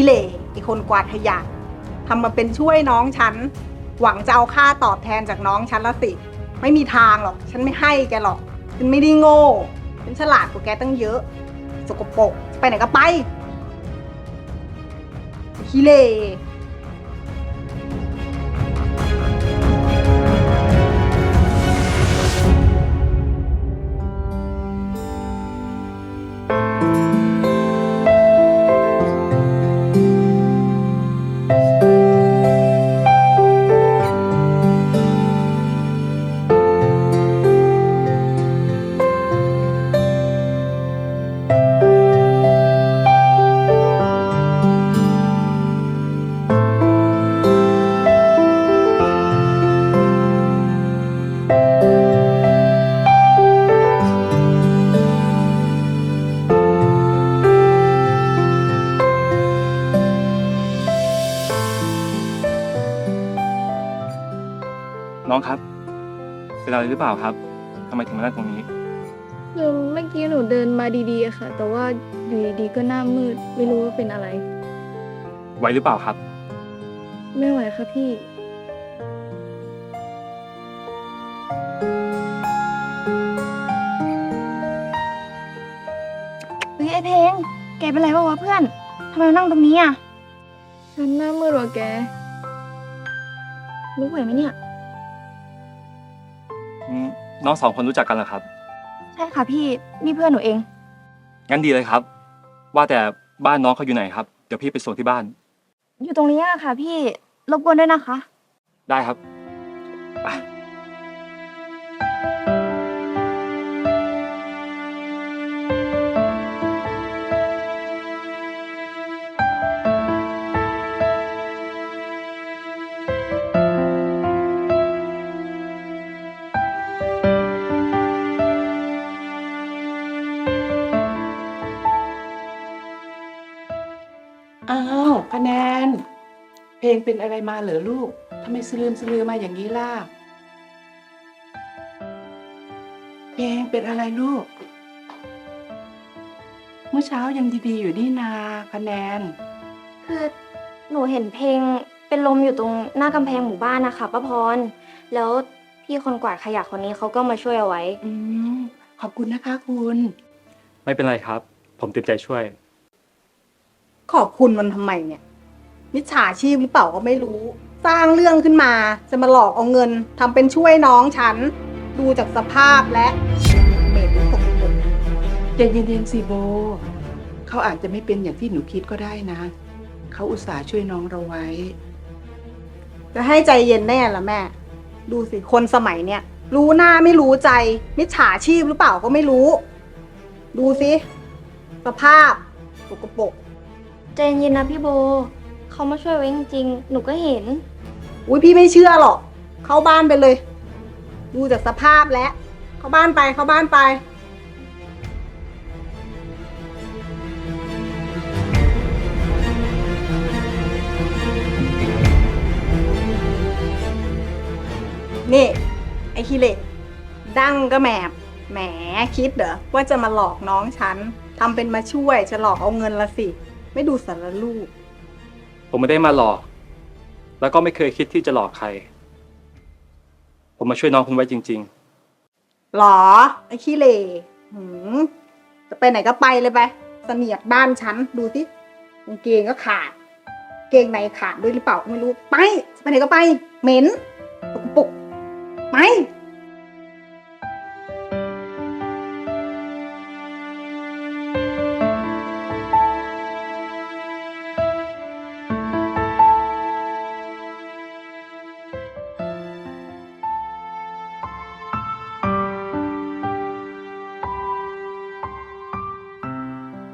ขี้เหร่ไอ้คนกวาดขยะทำมาเป็นช่วยน้องฉัน หวังจะเอาค่าตอบแทนจากน้องฉันละสิ ไม่มีทางหรอก ฉันไม่ให้แกหรอก ฉันไม่ได้โง่ ฉันฉลาดกว่าแกตั้งเยอะ สกปรก ไปไหนก็ไปไอ้ขี้เหร่ น้องครับ เป็นอะไรหรือเปล่าครับทำไมถึงมานั่งตรงนี้ คือเมื่อกี้หนูเดินมาดีๆอะค่ะ แต่ว่าอยู่ดีๆก็หน้ามืด ไม่รู้ว่าเป็นอะไร ไหวหรือเปล่าครับ ไม่ไหวค่ะพี่ เฮ้ยไอเพลง แกเป็นไรบ้างวะเพื่อน ทำไมมานั่งตรงนี้อะ ฉันหน้ามืดกว่าแก รู้ไหวไหมเนี่ยอืม น้องสองคนรู้จักกันเหรอครับ ใช่ค่ะพี่นี่เพื่อนหนูเอง งั้นดีเลยครับ ว่าแต่บ้านน้องเขาอยู่ไหนครับ เดี๋ยวพี่ไปส่งที่บ้าน อยู่ตรงนี้อะค่ะ พี่รบกวนด้วยนะคะ ได้ครับไป คะแนน เพลงเป็นอะไรมาเหรอลูกทำไมสลืมสลือมาอย่างนี้ล่ะ เพลงเป็นอะไรลูก เมื่อเช้ายังดีๆอยู่นี่นาคะแนน คือหนูเห็นเพลงเป็นลมอยู่ตรงหน้ากำแพงหมู่บ้านนะคะป้าพร แล้วพี่คนกวาดขยะคนนี้เขาก็มาช่วยเอาไว้ อืมขอบคุณนะคะคุณ ไม่เป็นไรครับ ผมเต็มใจช่วย ขอบคุณมันทำไมเนี่ย มิจฉาชีพหรือเปล่าก็ไม่รู้ สร้างเรื่องขึ้นมาจะมาหลอกเอาเงินทำเป็นช่วยน้องฉัน ดูจากสภาพและเหม็นสกปรกใจเย็นๆสิโบ เขาอาจจะไม่เป็นอย่างที่หนูคิดก็ได้นะ เขาอุตส่าห์ช่วยน้องเราไว้ จะให้ใจเย็นแน่ละแม่ ดูสิคนสมัยเนี่ย รู้หน้าไม่รู้ใจ มิจฉาชีพหรือเปล่าก็ไม่รู้ ดูสิสภาพสกปรก ใจเย็นนะพี่โบ เขามาช่วยไว้จริงๆ หนูก็เห็น อุ้ยพี่ไม่เชื่อหรอก เข้าบ้านไปเลย ดูจากสภาพแล้ว เข้าบ้านไปเข้าบ้านไป นี่ ไอ้ขี้เหล็กดั้งก็แหมบแหมคิดเหรอว่าจะมาหลอกน้องฉันทำเป็นมาช่วยจะหลอกเอาเงินละสิ ไม่ดูสารลูก ผมไม่ได้มาหลอก แล้วก็ไม่เคยคิดที่จะหลอกใคร ผมมาช่วยน้องคุณไว้จริง หรอ ไอ้ขี้เหร่หืมจะไปไหนก็ไปเลยไปเสนียดบ้านฉันดูสิกางเกงก็ขาด เกงในขาดด้วยหรือเปล่าก็ไม่รู้ ไป ไปไหนก็ไป เหม็นสกปรกไป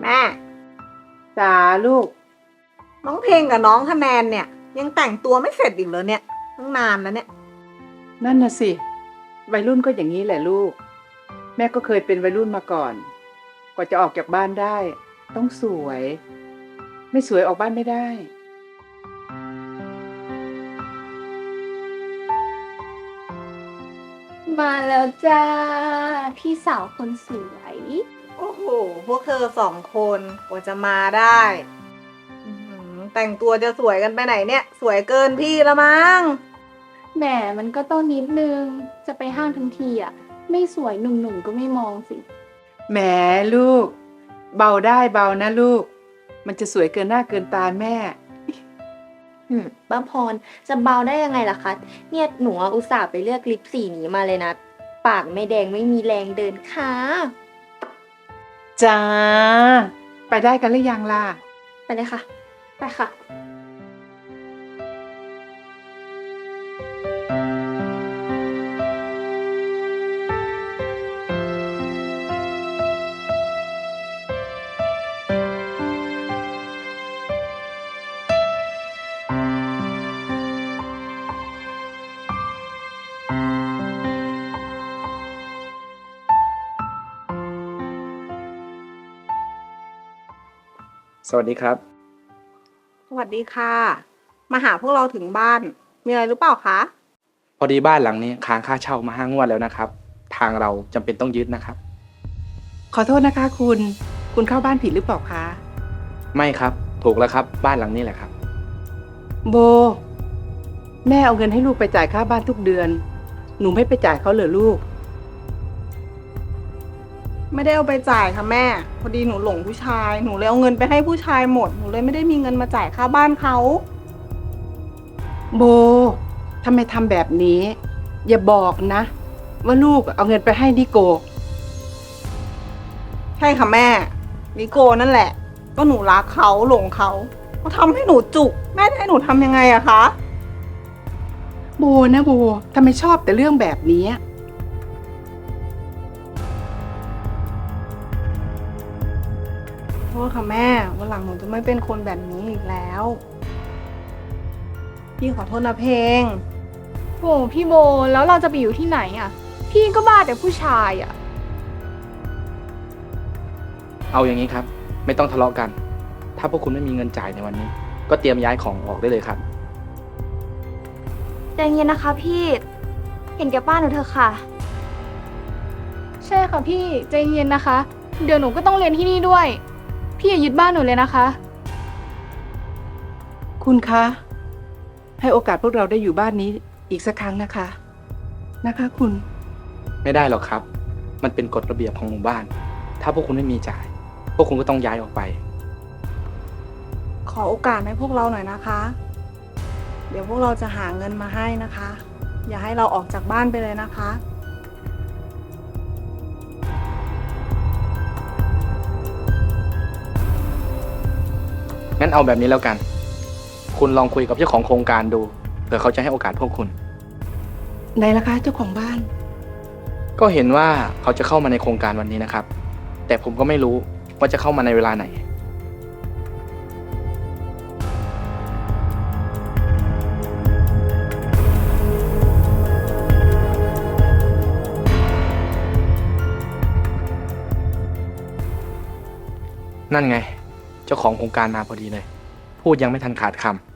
แม่จ๋าลูก น้องเพลงกับน้องคะแนนเนี่ย ยังแต่งตัวไม่เสร็จอีกเลยเนี่ยตั้งนานแล้วเนี่ย นั่นน่ะสิ วัยรุ่นก็อย่างนี้แหละลูก แม่ก็เคยเป็นวัยรุ่นมาก่อน กว่าจะออกจากบ้านได้ ต้องสวย ไม่สวยออกบ้านไม่ได้มาแล้วจ้า พี่สาวคนสวยโอ้โหพวกเธอสองคนกว่าจะมาได้อื้อหือแต่งตัวจะสวยกันไปไหนเนี่ย สวยเกินพี่ละมั้ง แหมมันก็ต้องนิดนึง จะไปห้างทั้งทีอะ ไม่สวยหนุ่มๆก็ไม่มองสิ แหมลูก เบาได้เบานะลูก มันจะสวยเกินหน้าเกินตาแม่ อืมป้าพรจะเบาได้ยังไงล่ะคะ เนี่ยหนูอะอุตส่าห์ไปเลือกลิปสีนี้มาเลยนะ ปากไม่แดงไม่มีแรงเดินค่ะ จ้า ไปได้กันหรือยังล่ะ ไปเลยค่ะ ไปค่ะ สวัสดีครับ สวัสดีค่ะ มาหาพวกเราถึงบ้าน มีอะไรหรือเปล่าคะ พอดีบ้านหลังนี้ค้างค่าเช่ามาห้างวดแล้วนะครับ ทางเราจำเป็นต้องยึดนะครับ ขอโทษนะคะคุณ คุณเข้าบ้านผิดหรือเปล่าคะ ไม่ครับ ถูกแล้วครับ บ้านหลังนี้แหละครับ โบ แม่เอาเงินให้ลูกไปจ่ายค่าบ้านทุกเดือน หนูไม่ไปจ่ายเขาเหรอลูก ไม่ได้เอาไปจ่ายค่ะแม่ พอดีหนูหลงผู้ชาย หนูเลยเอาเงินไปให้ผู้ชายหมด หนูเลยไม่ได้มีเงินมาจ่ายค่าบ้านเขา โบทำไมทำแบบนี้ อย่าบอกนะ ว่าลูกเอาเงินไปให้นิโก ใช่ค่ะแม่ นิโก้นั่นแหละ ก็หนูรักเขาหลงเขาเขาทำให้หนูจุก แม่จะให้หนูทำยังไงอะคะ โบนะโบทำไมชอบแต่เรื่องแบบนี้โท ค่ะแม่ วันหลังหนูจะไม่เป็นคนแบบนี้อีกแล้ว พี่ขอโทษนะเพลงโหพี่โบแล้วเราจะไปอยู่ที่ไหนอะ พี่ก็บ้าแต่ผู้ชายอะ เอาอย่างนี้ครับ ไม่ต้องทะเลาะกัน ถ้าพวกคุณไม่มีเงินจ่ายในวันนี้ ก็เตรียมย้ายของออกได้เลยครับ ใจเย็นนะคะพี่ เห็นแก่ป้าหนูเถอะค่ะ ใช่ค่ะพี่ใจเย็นนะคะ เดี๋ยวหนูก็ต้องเรียนที่นี่ด้วย พี่อย่ายึดบ้านหนูเลยนะคะ คุณคะ ให้โอกาสพวกเราได้อยู่บ้านนี้อีกสักครั้งนะคะ นะคะ คุณ ไม่ได้หรอกครับ มันเป็นกฎระเบียบของหมู่บ้าน ถ้าพวกคุณไม่มีจ่าย พวกคุณก็ต้องย้ายออกไป ขอโอกาสให้พวกเราหน่อยนะคะ เดี๋ยวพวกเราจะหาเงินมาให้นะคะ อย่าให้เราออกจากบ้านไปเลยนะคะ งั้นเอาแบบนี้แล้วกัน คุณลองคุยกับเจ้าของโครงการดูเผื่อเขาจะให้โอกาสพวกคุณ ไหนล่ะคะเจ้าของบ้าน ก็เห็นว่าเขาจะเข้ามาในโครงการวันนี้นะครับ แต่ผมก็ไม่รู้ว่าจะเข้ามาในเวลาไหน นั่นไง เจ้าของโครงการมาพอดีเลย พูดยังไม่ทันขาดคำ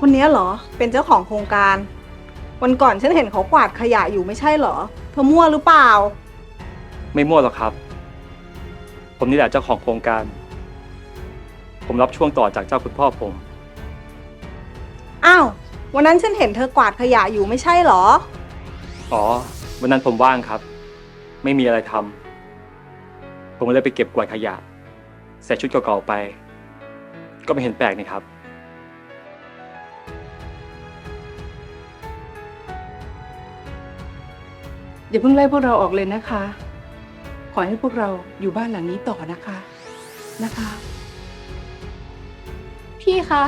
คนเนี้ยเหรอ เป็นเจ้าของโครงการ วันก่อนฉันเห็นเขากวาดขยะอยู่ไม่ใช่เหรอ เธอมั่วหรือเปล่า ไม่มั่วหรอกครับ ผมนี่แหละเจ้าของโครงการ ผมรับช่วงต่อจากเจ้าคุณพ่อผม อ้าว วันนั้นฉันเห็นเธอกวาดขยะอยู่ไม่ใช่เหรอ อ๋อ วันนั้นผมว่างครับ ไม่มีอะไรทำผมเลยไปเก็บกวาดขยะ ใส่ชุดเก่าๆไป ก็ไม่เห็นแปลกนี่ครับ อย่าเพิ่งไล่พวกเราออกเลยนะคะ ขอให้พวกเราอยู่บ้านหลังนี้ต่อนะคะนะคะ พี่คะ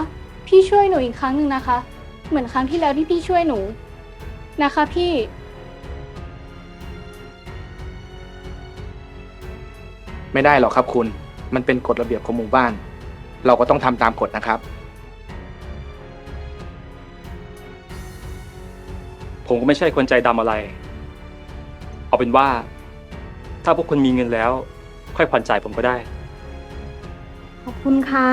พี่ช่วยหนูอีกครั้งหนึ่งนะคะ เหมือนครั้งที่แล้วที่พี่ช่วยหนูนะคะพี่ ไม่ได้หรอกครับคุณ มันเป็นกฎระเบียบของหมู่บ้าน เราก็ต้องทำตามกฎนะครับ ผมก็ไม่ใช่คนใจดำอะไร เอาเป็นว่า ถ้าพวกคุณมีเงินแล้ว ค่อยผ่อนจ่ายผมก็ได้ ขอบคุณค่ะ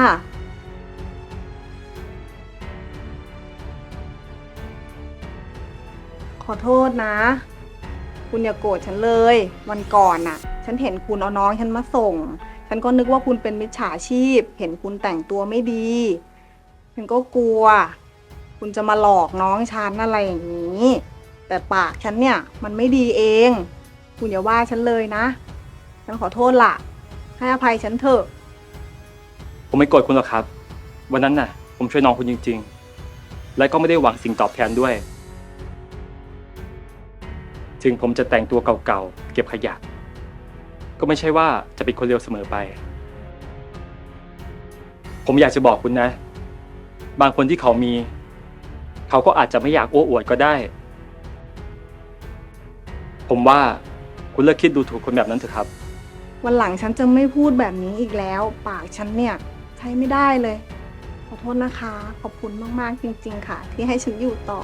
ขอโทษนะ คุณอย่าโกรธฉันเลย วันก่อนน่ะ ฉันเห็นคุณเอาน้องฉันมาส่ง ฉันก็นึกว่าคุณเป็นมิจฉาชีพ เห็นคุณแต่งตัวไม่ดี ฉันก็กลัว คุณจะมาหลอกน้องฉันอะไรอย่างนี้ แต่ปากฉันเนี่ยมันไม่ดีเอง คุณอย่าว่าฉันเลยนะ ฉันขอโทษละให้อภัยฉันเถอะ ผมไม่โกรธคุณหรอกครับ วันนั้นน่ะ ผมช่วยน้องคุณจริง ๆ และก็ไม่ได้หวังสิ่งตอบแทนด้วย ถึงผมจะแต่งตัวเก่าๆ เก็บขยะ ก็ไม่ใช่ว่าจะเป็นคนเร็วเสมอไป ผมอยากจะบอกคุณนะ บางคนที่เขามี เขาก็อาจจะไม่อยากโอ้อวดก็ได้ ผมว่าคุณเลิกคิดดูถูกคนแบบนั้นเถอะครับ วันหลังฉันจะไม่พูดแบบนี้อีกแล้ว ปากฉันเนี่ยใช้ไม่ได้เลย ขอโทษนะคะ ขอบคุณมากๆจริง ๆ ค่ะ ที่ให้ฉันอยู่ต่อ